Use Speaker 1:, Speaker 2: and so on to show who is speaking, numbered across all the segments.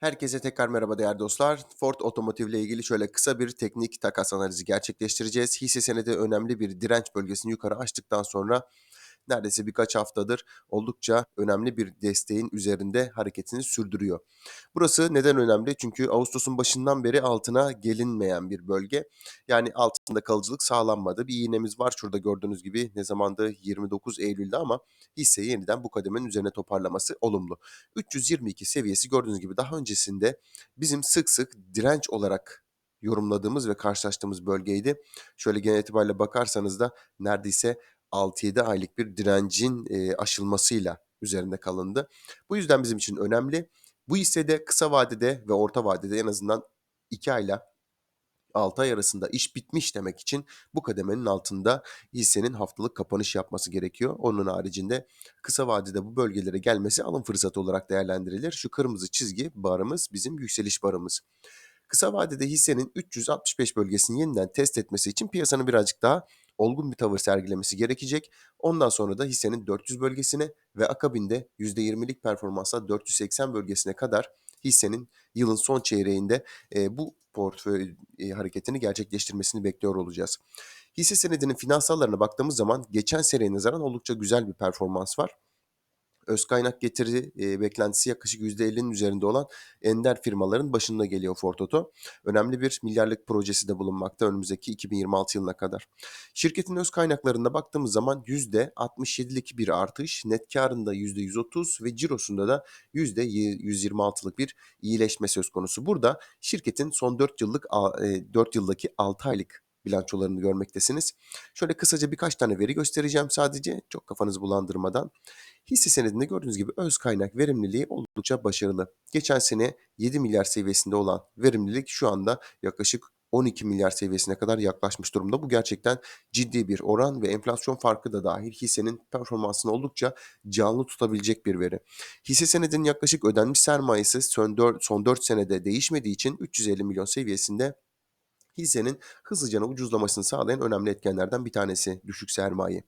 Speaker 1: Herkese tekrar merhaba değerli dostlar. Ford Otomotiv ile ilgili şöyle kısa bir teknik takas analizi gerçekleştireceğiz. Hisse senedi önemli bir direnç bölgesini yukarı açtıktan sonra neredeyse birkaç haftadır oldukça önemli bir desteğin üzerinde hareketini sürdürüyor. Burası neden önemli? Çünkü Ağustos'un başından beri altına gelinmeyen bir bölge. Yani altında kalıcılık sağlanmadı. Bir iğnemiz var şurada gördüğünüz gibi ne zamandı 29 Eylül'de ama hisseyi yeniden bu kademenin üzerine toparlaması olumlu. 322 seviyesi gördüğünüz gibi daha öncesinde bizim sık sık direnç olarak yorumladığımız ve karşılaştığımız bölgeydi. Şöyle genel itibariyle bakarsanız da neredeyse 6-7 aylık bir direncin e, aşılmasıyla üzerinde kalındı. Bu yüzden bizim için önemli. Bu hissede kısa vadede ve orta vadede en azından 2 ayla 6 ay arasında iş bitmiş demek için bu kademenin altında hissenin haftalık kapanış yapması gerekiyor. Onun haricinde kısa vadede bu bölgelere gelmesi alım fırsatı olarak değerlendirilir. Şu kırmızı çizgi barımız bizim yükseliş barımız. Kısa vadede hissenin 365 bölgesini yeniden test etmesi için piyasanın birazcık daha olgun bir tavır sergilemesi gerekecek. Ondan sonra da hissenin 400 bölgesine ve akabinde %20'lik performansla 480 bölgesine kadar hissenin yılın son çeyreğinde e, bu portföy e, hareketini gerçekleştirmesini bekliyor olacağız. Hisse senedinin finansallarına baktığımız zaman geçen seneye nazaran oldukça güzel bir performans var öz kaynak getiri e, beklentisi yaklaşık %50'nin üzerinde olan ender firmaların başında geliyor Ford Oto. Önemli bir milyarlık projesi de bulunmakta önümüzdeki 2026 yılına kadar. Şirketin öz kaynaklarında baktığımız zaman %67'lik bir artış, net karında %130 ve cirosunda da %126'lık bir iyileşme söz konusu. Burada şirketin son 4 yıllık 4 yıldaki 6 aylık bilançolarını görmektesiniz. Şöyle kısaca birkaç tane veri göstereceğim sadece çok kafanızı bulandırmadan. Hisse senedinde gördüğünüz gibi öz kaynak verimliliği oldukça başarılı. Geçen sene 7 milyar seviyesinde olan verimlilik şu anda yaklaşık 12 milyar seviyesine kadar yaklaşmış durumda. Bu gerçekten ciddi bir oran ve enflasyon farkı da dahil hissenin performansını oldukça canlı tutabilecek bir veri. Hisse senedinin yaklaşık ödenmiş sermayesi son 4, son 4 senede değişmediği için 350 milyon seviyesinde hissenin hızlıca ucuzlamasını sağlayan önemli etkenlerden bir tanesi düşük sermaye.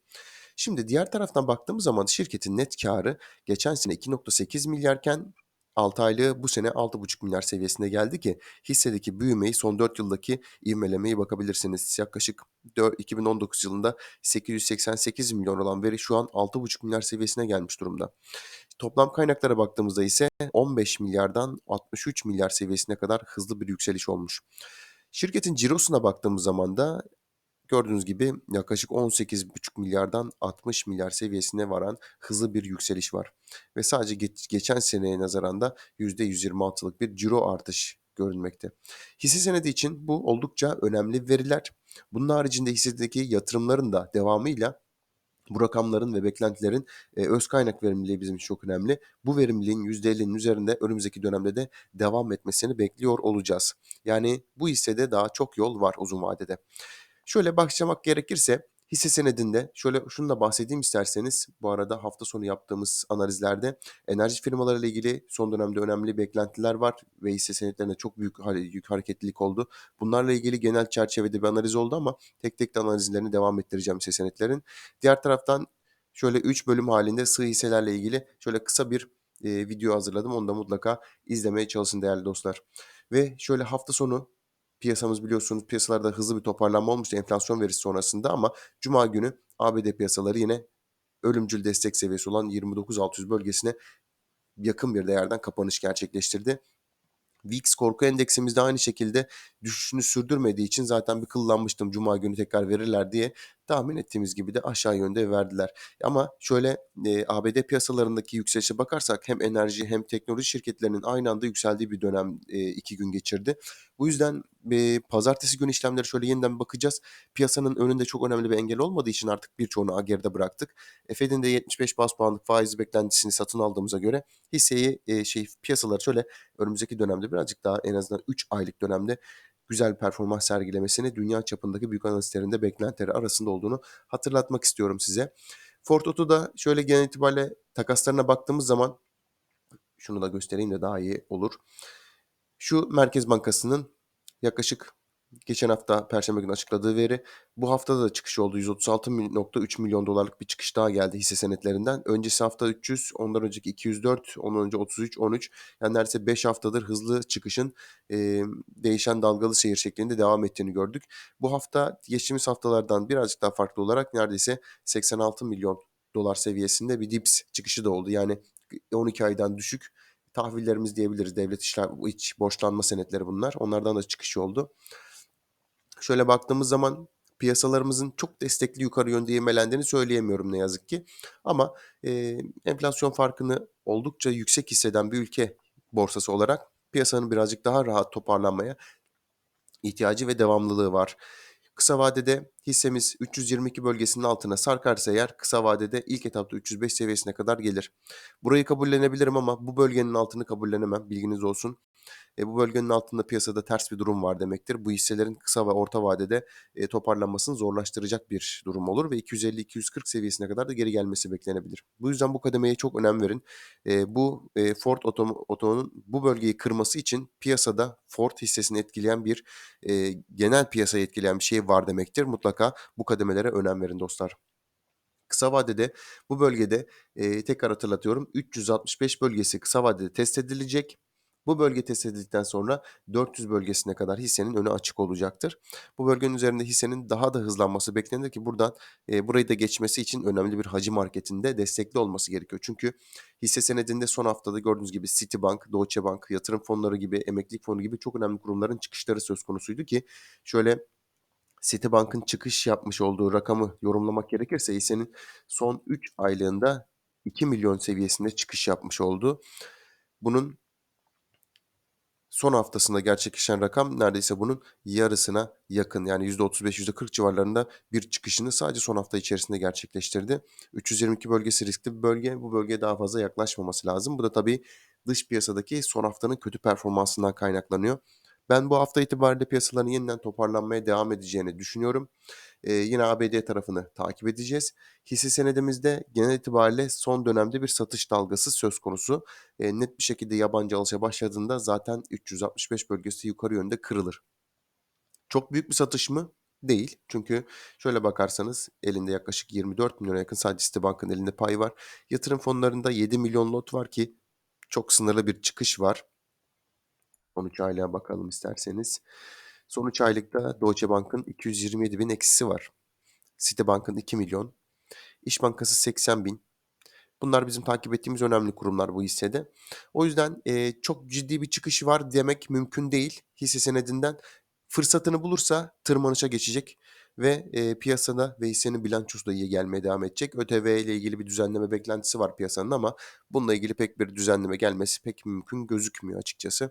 Speaker 1: Şimdi diğer taraftan baktığımız zaman şirketin net karı geçen sene 2.8 milyarken 6 aylığı bu sene 6,5 milyar seviyesine geldi ki hissedeki büyümeyi son 4 yıldaki ivmelemeyi bakabilirsiniz. Yaklaşık 2019 yılında 888 milyon olan veri şu an 6,5 milyar seviyesine gelmiş durumda. Toplam kaynaklara baktığımızda ise 15 milyardan 63 milyar seviyesine kadar hızlı bir yükseliş olmuş. Şirketin cirosuna baktığımız zaman da gördüğünüz gibi yaklaşık 18,5 milyardan 60 milyar seviyesine varan hızlı bir yükseliş var. Ve sadece geç, geçen seneye nazaran da %126'lık bir ciro artış görünmekte. Hisse senedi için bu oldukça önemli veriler. Bunun haricinde hissedeki yatırımların da devamıyla bu rakamların ve beklentilerin e, öz kaynak verimliliği bizim için çok önemli. Bu verimliliğin %50'nin üzerinde önümüzdeki dönemde de devam etmesini bekliyor olacağız. Yani bu hissede daha çok yol var uzun vadede. Şöyle başlamak gerekirse Hisse senedinde şöyle şunu da bahsedeyim isterseniz. Bu arada hafta sonu yaptığımız analizlerde enerji firmalarıyla ilgili son dönemde önemli beklentiler var ve hisse senetlerinde çok büyük, büyük hareketlilik oldu. Bunlarla ilgili genel çerçevede bir analiz oldu ama tek tek de analizlerini devam ettireceğim hisse senetlerin. Diğer taraftan şöyle 3 bölüm halinde sığ hisselerle ilgili şöyle kısa bir e, video hazırladım. Onu da mutlaka izlemeye çalışın değerli dostlar. Ve şöyle hafta sonu piyasamız biliyorsunuz piyasalarda hızlı bir toparlanma olmuştu enflasyon verisi sonrasında ama cuma günü ABD piyasaları yine ölümcül destek seviyesi olan 29.600 bölgesine yakın bir değerden kapanış gerçekleştirdi. VIX korku endeksimizde aynı şekilde düşüşünü sürdürmediği için zaten bir kıllanmıştım cuma günü tekrar verirler diye tahmin ettiğimiz gibi de aşağı yönde verdiler. Ama şöyle e, ABD piyasalarındaki yükselişe bakarsak hem enerji hem teknoloji şirketlerinin aynı anda yükseldiği bir dönem e, iki gün geçirdi. Bu yüzden e, pazartesi günü işlemleri şöyle yeniden bakacağız. Piyasanın önünde çok önemli bir engel olmadığı için artık birçoğunu geride bıraktık. Fed'in de 75 bas puanlık faiz beklentisini satın aldığımıza göre hisseyi e, şey piyasalar şöyle önümüzdeki dönemde birazcık daha en azından 3 aylık dönemde güzel bir performans sergilemesini dünya çapındaki büyük analistlerin de beklentileri arasında olduğunu hatırlatmak istiyorum size. Ford Oto'da şöyle genel itibariyle takaslarına baktığımız zaman şunu da göstereyim de daha iyi olur. Şu Merkez Bankası'nın yaklaşık Geçen hafta perşembe günü açıkladığı veri. Bu hafta da çıkış oldu. $136.3 milyon dolarlık bir çıkış daha geldi hisse senetlerinden. Öncesi hafta 300, ondan önceki 204, ondan önce 33, 13. Yani neredeyse 5 haftadır hızlı çıkışın e, değişen dalgalı seyir şeklinde devam ettiğini gördük. Bu hafta geçtiğimiz haftalardan birazcık daha farklı olarak neredeyse 86 milyon dolar seviyesinde bir dips çıkışı da oldu. Yani 12 aydan düşük tahvillerimiz diyebiliriz. Devlet işler, iç borçlanma senetleri bunlar. Onlardan da çıkış oldu. Şöyle baktığımız zaman piyasalarımızın çok destekli yukarı yönde ivmelendiğini söyleyemiyorum ne yazık ki. Ama e, enflasyon farkını oldukça yüksek hisseden bir ülke borsası olarak piyasanın birazcık daha rahat toparlanmaya ihtiyacı ve devamlılığı var. Kısa vadede hissemiz 322 bölgesinin altına sarkarsa eğer kısa vadede ilk etapta 305 seviyesine kadar gelir. Burayı kabullenebilirim ama bu bölgenin altını kabullenemem bilginiz olsun. E, bu bölgenin altında piyasada ters bir durum var demektir. Bu hisselerin kısa ve orta vadede e, toparlanmasını zorlaştıracak bir durum olur ve 250-240 seviyesine kadar da geri gelmesi beklenebilir. Bu yüzden bu kademeye çok önem verin. E, bu e, Ford Oto'nun bu bölgeyi kırması için piyasada Ford hissesini etkileyen bir e, genel piyasayı etkileyen bir şey var demektir. Mutlaka bu kademelere önem verin dostlar. Kısa vadede bu bölgede e, tekrar hatırlatıyorum 365 bölgesi kısa vadede test edilecek. Bu bölge test edildikten sonra 400 bölgesine kadar hissenin önü açık olacaktır. Bu bölgenin üzerinde hissenin daha da hızlanması beklenir ki buradan e, burayı da geçmesi için önemli bir hacim marketinde destekli olması gerekiyor. Çünkü hisse senedinde son haftada gördüğünüz gibi Citibank, Deutsche Bank, yatırım fonları gibi, emeklilik fonu gibi çok önemli kurumların çıkışları söz konusuydu ki şöyle Citibank'ın çıkış yapmış olduğu rakamı yorumlamak gerekirse hissenin son 3 aylığında 2 milyon seviyesinde çıkış yapmış oldu. Bunun son haftasında gerçekleşen rakam neredeyse bunun yarısına yakın. Yani %35-%40 civarlarında bir çıkışını sadece son hafta içerisinde gerçekleştirdi. 322 bölgesi riskli bir bölge. Bu bölgeye daha fazla yaklaşmaması lazım. Bu da tabii dış piyasadaki son haftanın kötü performansından kaynaklanıyor. Ben bu hafta itibariyle piyasaların yeniden toparlanmaya devam edeceğini düşünüyorum. Ee, yine ABD tarafını takip edeceğiz. Hisse senedimizde genel itibariyle son dönemde bir satış dalgası söz konusu. Ee, net bir şekilde yabancı alışa başladığında zaten 365 bölgesi yukarı yönde kırılır. Çok büyük bir satış mı? Değil. Çünkü şöyle bakarsanız elinde yaklaşık 24 milyona yakın sadece Citibank'ın elinde pay var. Yatırım fonlarında 7 milyon lot var ki çok sınırlı bir çıkış var. 13 aylığa bakalım isterseniz. Son 3 aylıkta Deutsche Bank'ın 227 bin eksisi var. Citibank'ın 2 milyon. İş Bankası 80 bin. Bunlar bizim takip ettiğimiz önemli kurumlar bu hissede. O yüzden e, çok ciddi bir çıkışı var demek mümkün değil hisse senedinden. Fırsatını bulursa tırmanışa geçecek ve e, piyasada ve hissenin bilançosu da iyi gelmeye devam edecek. ÖTV ile ilgili bir düzenleme beklentisi var piyasanın ama bununla ilgili pek bir düzenleme gelmesi pek mümkün gözükmüyor açıkçası.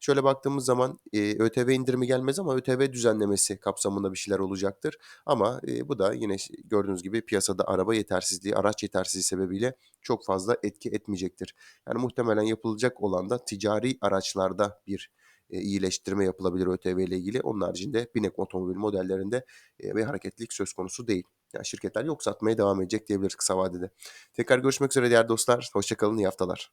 Speaker 1: Şöyle baktığımız zaman e, ÖTV indirimi gelmez ama ÖTV düzenlemesi kapsamında bir şeyler olacaktır. Ama e, bu da yine gördüğünüz gibi piyasada araba yetersizliği, araç yetersizliği sebebiyle çok fazla etki etmeyecektir. Yani muhtemelen yapılacak olan da ticari araçlarda bir e, iyileştirme yapılabilir ÖTV ile ilgili. Onun haricinde binek otomobil modellerinde e, bir hareketlilik söz konusu değil. Yani şirketler yok satmaya devam edecek diyebiliriz kısa vadede. Tekrar görüşmek üzere değerli dostlar. Hoşçakalın, iyi haftalar.